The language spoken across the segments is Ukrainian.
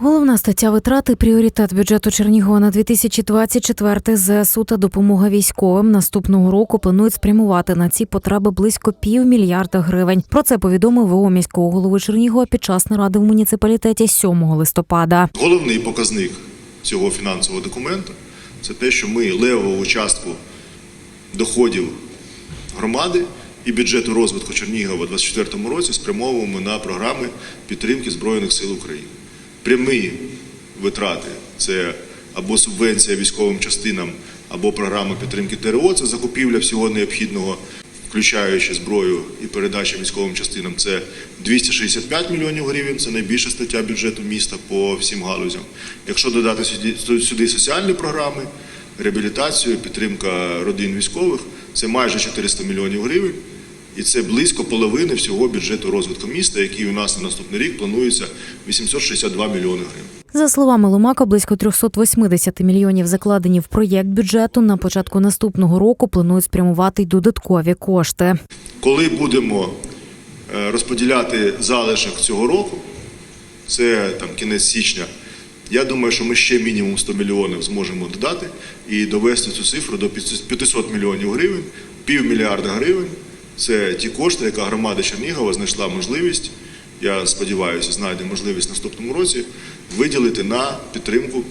Головна стаття витрати пріоритет бюджету Чернігова на 2024 ЗСУ та допомога військовим наступного року планують спрямувати на ці потреби близько півмільярда гривень. Про це повідомив ВО міського голови Чернігова під час наради в муніципалітеті 7 листопада. Головний показник цього фінансового документу це те, що ми левову частку доходів громади і бюджету розвитку Чернігова у 2024 році спрямовуємо на програми підтримки Збройних сил України. Прямі витрати це або субвенція військовим частинам, або програма підтримки ТРО, це закупівля всього необхідного, включаючи зброю і передача військовим частинам. Це 265 мільйонів гривень. Це найбільша стаття бюджету міста по всім галузям. Якщо додати сюди, соціальні програми, реабілітацію, підтримка родин військових, це майже 400 мільйонів гривень. І це близько половини всього бюджету розвитку міста, який у нас на наступний рік планується 862 мільйони гривень. За словами Ломака, близько 380 мільйонів закладені в проєкт бюджету. На початку наступного року планують спрямувати й додаткові кошти. Коли будемо е, розподіляти залишок цього року, це там кінець січня. Я думаю, що ми ще мінімум 100 мільйонів зможемо додати і довести цю цифру до 500 мільйонів гривень, півмільярда гривень. Це ті кошти, яка громада Чернігова знайшла можливість. Я сподіваюся, знайде можливість в наступному році виділити на підтримку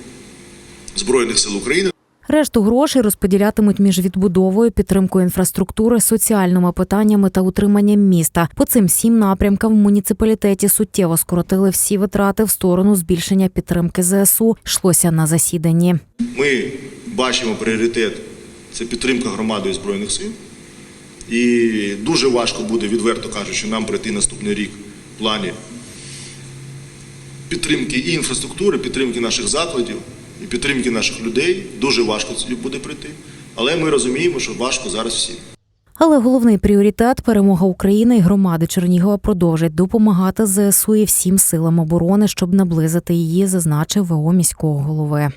Збройних сил України. Решту грошей розподілятимуть між відбудовою, підтримкою інфраструктури, соціальними питаннями та утриманням міста. По цим сім напрямкам в муніципалітеті суттєво скоротили всі витрати в сторону збільшення підтримки ЗСУ. Йшлося на засіданні. Ми бачимо пріоритет це підтримка громади і збройних сил. І дуже важко буде, відверто кажучи, нам пройти наступний рік в плані підтримки і інфраструктури, підтримки наших закладів і підтримки наших людей. Дуже важко буде пройти. Але ми розуміємо, що важко зараз всім. Але головний пріоритет перемога України і громади Чернігова продовжать допомагати ЗСУ і всім силам оборони, щоб наблизити її, зазначив ВО міського голови.